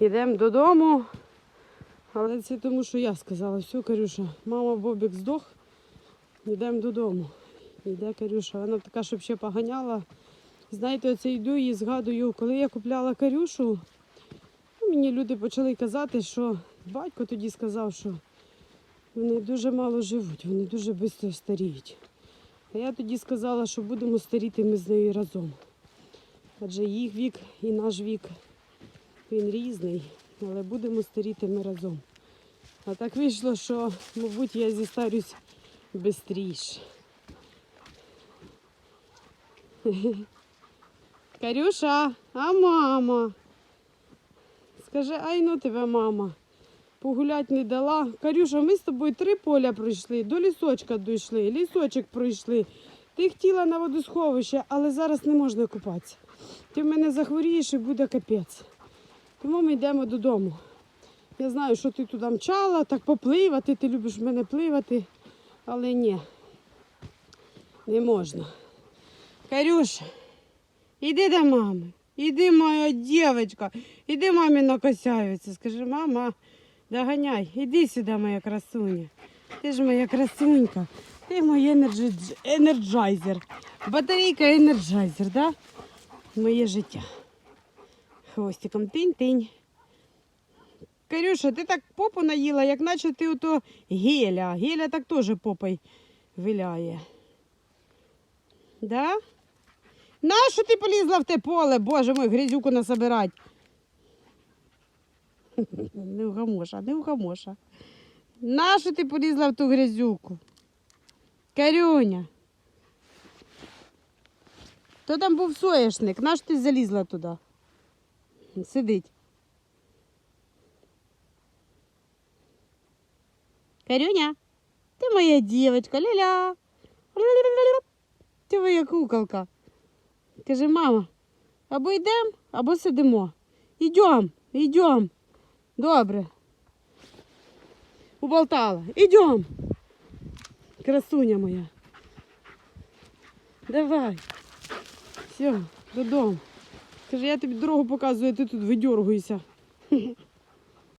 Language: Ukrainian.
Йдемо додому. Але це тому, що я сказала, все, Карюша, мама Бобік здох, йдемо додому. Йде Карюша. Вона така, щоб ще поганяла. Знаєте, оце йду і згадую, коли я купляла Карюшу, ну, мені люди почали казати, що батько тоді сказав, що вони дуже мало живуть, вони дуже швидко старіють. А я тоді сказала, що будемо старіти ми з нею разом. Адже їх вік і наш вік він різний, але будемо старіти ми разом. А так вийшло, що, мабуть, я зістарюсь швидше. Карюша, а мама? Скажи, ай ну тебе, мама. Погулять не дала. Карюша, ми з тобою три поля пройшли, до лісочка дійшли, лісочок пройшли. Ти хотіла на водосховище, але зараз не можна купатися. Ти в мене захворієш і буде капець. Тому ми йдемо додому. Я знаю, що ти туди мчала, так попливати, ти любиш в мене пливати, але ні, не можна. Карюша, іди до мами. Іди, моя дівчинка, іди мамі на косявицю. Скажи, мама, доганяй, іди сюди, моя красуня. Ти ж моя красунька, ти мій енерджі... енерджайзер. Батарейка енерджайзер, да? Моє життя. Хвостиком тинь-тинь. Карюша, ти так попу наїла, як наче ти ото геля. Геля так теж попой виляє. Да? Нащо ти полізла в те поле, боже мой, грязюку насобирать? Не вгамоша, не вгамоша. Нащо ти полізла в ту грязюку? Карюня. То там був соєшник, нащо ти залізла туди? Сидить. Карюня, ти моя дівчинка, ля-ля. Ти моя куколка. Каже, мама, або йдемо, або сидимо. Ідем, ідем. Добре. Уболтала. Ідем. Красуня моя. Давай. Все, додому. Каже, я тобі дорогу показую, а ти тут видьоргуєшся.